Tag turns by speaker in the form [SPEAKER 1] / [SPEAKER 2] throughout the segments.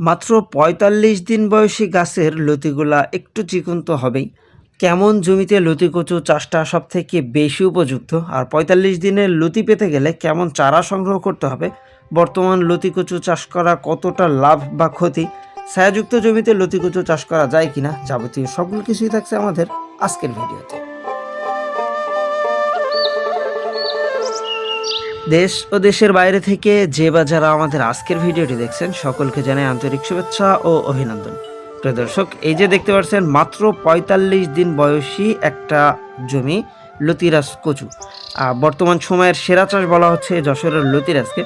[SPEAKER 1] মাত্র পঁয়তাল্লিশ দিন বয়সী গাছের লতিগুলা একটু চিকন তো হবেই। কেমন জমিতে লতি কচু চাষটা সব থেকে বেশি উপযুক্ত? আর পঁয়তাল্লিশ দিনের লতি পেতে গেলে কেমন চারা সংগ্রহ করতে হবে? বর্তমান লতি কচু চাষ করা কতটা লাভ বা ক্ষতি? ছায়াযুক্ত জমিতে লতি কচু চাষ করা যায় কিনা? যাবতীয় সকল কিছুই থাকছে আমাদের আজকের ভিডিওতে। দেশ ও দেশের বাইরে থেকে যে বা যারা আমাদের আজকের ভিডিওটি দেখছেন, সকলকে জানাই আন্তরিক শুভেচ্ছা ও অভিনন্দন। প্রিয় দর্শক, এই যে দেখতে পাচ্ছেন, মাত্র পঁয়তাল্লিশ দিন বয়সী একটা জমি, লতিরাজ কচু। বর্তমান সময়ের সেরা চাষ বলা হচ্ছে যশোরের লতিরাজকে।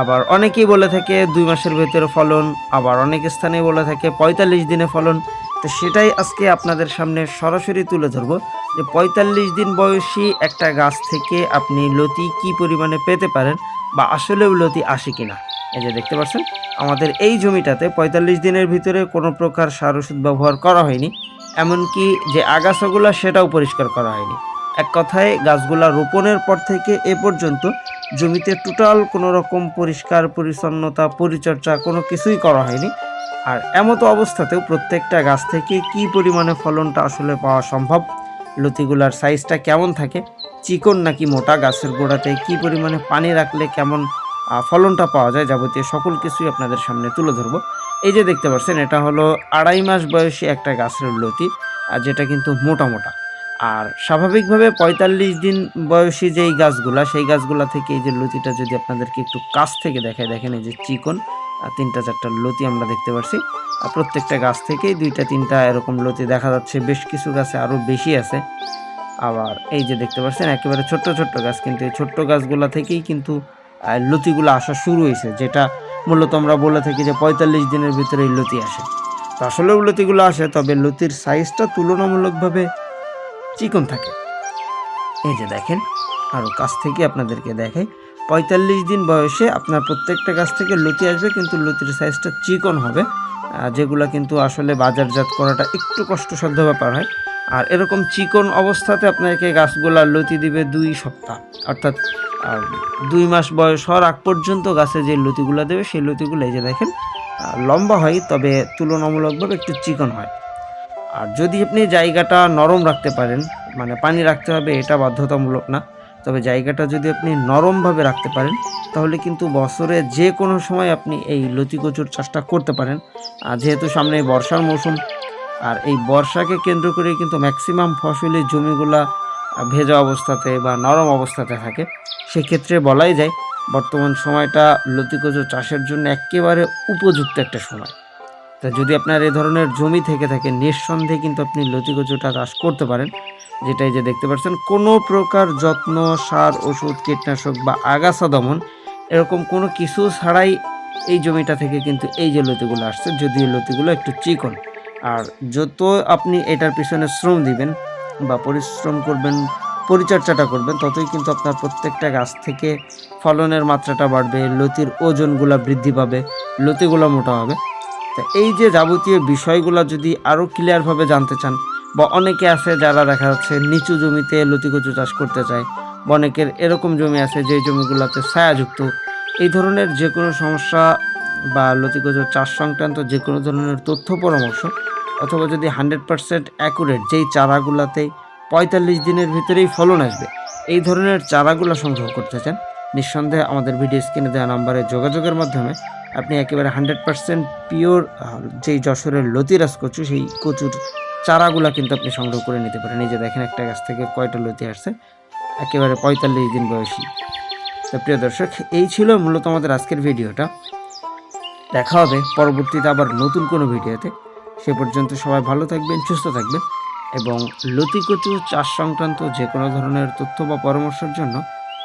[SPEAKER 1] আবার অনেকেই বলে থাকে দুই মাসের ভেতরে ফলন, আবার অনেক স্থানে বলে থাকে পঁয়তাল্লিশ দিনে ফলন। তো সেটাই আজকে আপনাদের সামনে সরাসরি তুলে ধরবো যে পঁয়তাল্লিশ দিন বয়সী একটা গাছ থেকে আপনি লতি কি পরিমাণে পেতে পারেন বা আসলেও লতি আসে কিনা? এই যে দেখতে পাচ্ছেন, আমাদের এই জমিটাতে পঁয়তাল্লিশ দিনের ভিতরে কোনো প্রকার সার ওষুধ ব্যবহার করা হয়নি, এমনকি যে আগাছাগুলো সেটাও পরিষ্কার করা হয়নি। এক কথায়, গাছগুলা রোপণের পর থেকে এ পর্যন্ত জমিতে টোটাল কোনো রকম পরিষ্কার, পরিচ্ছন্নতা, পরিচর্যা কোনো কিছুই করা হয়নি। আর এমতো অবস্থাতেও প্রত্যেকটা গাছ থেকে কি পরিমাণে ফলনটা আসলে পাওয়া সম্ভব? লতিগুলার সাইজটা কেমন থাকে? চিকন নাকি মোটা? গাছের গোড়াতে কি পরিমাণে পানি রাখলে কেমন ফলনটা পাওয়া যায়? যাবতীয় সকল কিছুই আপনাদের সামনে তুলে ধরবো। এই যে দেখতে পাচ্ছেন, এটা হলো আড়াই মাস বয়সী একটা গাছের লতি আর যেটা কিন্তু মোটা মোটা। আর স্বাভাবিকভাবে পঁয়তাল্লিশ দিন বয়সী যেই গাছগুলা, সেই গাছগুলা থেকে এই যে লতিটা যদি আপনাদেরকে একটু কাছ থেকে দেখায় দেখেন এই যে চিকন। তিনটা চারটা লতি আমরা দেখতে পাচ্ছি আর প্রত্যেকটা গাছ থেকেই দুইটা, তিনটা এরকম লতি দেখা যাচ্ছে। বেশ কিছু গাছে আরও বেশি আছে। আবার এই যে দেখতে পাচ্ছেন একেবারে ছোট্ট ছোট্ট গাছ। কিন্তু এই ছোট্ট গাছগুলা থেকেই কিন্তু লতিগুলো আসা শুরু হয়েছে। যেটা মূলত আমরা বলে থাকি যে পঁয়তাল্লিশ দিনের ভিতরে এই লতি আসে। তো আসলেও লতিগুলো আসে, তবে লতির সাইজটা তুলনামূলকভাবে চিকন থাকে। এই যে দেখেন আরও কাছ থেকে আপনাদেরকে দেখাই। পঁয়তাল্লিশ দিন বয়সে আপনার প্রত্যেকটা গাছ থেকে লতি আসবে, কিন্তু লতির সাইজটা চিকন হবে। যেগুলা কিন্তু আসলে বাজারজাত করাটা একটু কষ্টসাধ্য ব্যাপার হয়। আর এরকম চিকন অবস্থাতে আপনাকে গাছগুলা লতি দিবে দুই সপ্তাহ। অর্থাৎ দুই মাস বয়স হওয়ার আগ পর্যন্ত গাছে যে লতিগুলো দেবে, সেই লতিগুলো এই যে দেখেন লম্বা হয়, তবে তুলনামূলকভাবে একটু চিকন হয়। আর যদি আপনি জায়গাটা নরম রাখতে পারেন মানে পানি রাখতে হবে, এটা বাধ্যতামূলক না। তবে জায়গাটা যদি আপনি নরমভাবে রাখতে পারেন, তাহলে কিন্তু বছরে যে কোনো সময় আপনি এই লতি কচুর চাষটা করতে পারেন। আর যেহেতু সামনে বর্ষার মৌসুম, আর এই বর্ষাকে কেন্দ্র করে কিন্তু ম্যাক্সিমাম ফসলি জমিগুলা ভেজা অবস্থাতে বা নরম অবস্থাতে থাকে, সেক্ষেত্রে বলাই যায় বর্তমান সময়টা লতি কচু চাষের জন্য একেবারে উপযুক্ত একটা সময়। তা যদি আপনার এই ধরনের জমি থেকে থাকে, নিঃসন্দেহে কিন্তু আপনি লতি কচুটা চাষ করতে পারেন। যেটাই যে দেখতে পাচ্ছেন, কোনো প্রকার যত্ন, সার, ওষুধ, কীটনাশক বা আগাছা দমন এরকম কোনো কিছু ছাড়াই এই জমিটা থেকে কিন্তু এই যে লতিগুলো আসছে, যদি এই লতিগুলো একটু চিকন। আর যত আপনি এটার পিছনে শ্রম দিবেন বা পরিশ্রম করবেন, পরিচর্যাটা করবেন, ততই কিন্তু আপনার প্রত্যেকটা গাছ থেকে ফলনের মাত্রাটা বাড়বে, লতির ওজনগুলা বৃদ্ধি পাবে, লতিগুলো মোটা হবে। তা এই যে যাবতীয় বিষয়গুলো যদি আরও ক্লিয়ারভাবে জানতে চান, বা অনেকে আছে যারা দেখা যাচ্ছে নিচু জমিতে লতিকচু চাষ করতে চায়, বা অনেকের এরকম জমি আছে যে জমিগুলোতে ছায়াযুক্ত, এই ধরনের যে কোনো সমস্যা বা লতিকচু চাষ সংক্রান্ত যে কোনো ধরনের তথ্য পরামর্শ, অথবা যদি হান্ড্রেড পারসেন্ট অ্যাকুরেট যেই চারাগুলাতে পঁয়তাল্লিশ দিনের ভিতরেই ফলন আসবে, এই ধরনের চারাগুলো সংগ্রহ করতে চান, নিঃসন্দেহে আমাদের ভিডিও স্ক্রিনে দেওয়া নাম্বারে যোগাযোগের মাধ্যমে আপনি একেবারে হান্ড্রেড পার্সেন্ট পিওর যেই যশোরের লতিরাজ কচু, সেই কচুর চারাগুলা কিন্তু আপনি সংগ্রহ করে নিতে পারেন। এই যে দেখেন, একটা গাছ থেকে কয়টা লতি আসছে? একেবারে পঁয়তাল্লিশ দিন বয়সী। তো প্রিয় দর্শক, এই ছিল মূলত আমাদের আজকের ভিডিওটা। দেখা হবে পরবর্তীতে আবার নতুন কোনো ভিডিওতে। সে পর্যন্ত সবাই ভালো থাকবেন, সুস্থ থাকবেন এবং লতি কচু চাষ সংক্রান্ত যে কোনো ধরনের তথ্য বা পরামর্শের জন্য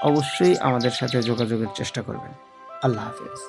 [SPEAKER 1] অবশ্যই আমাদের সাথে যোগাযোগের চেষ্টা করবেন। আল্লাহ হাফেজ।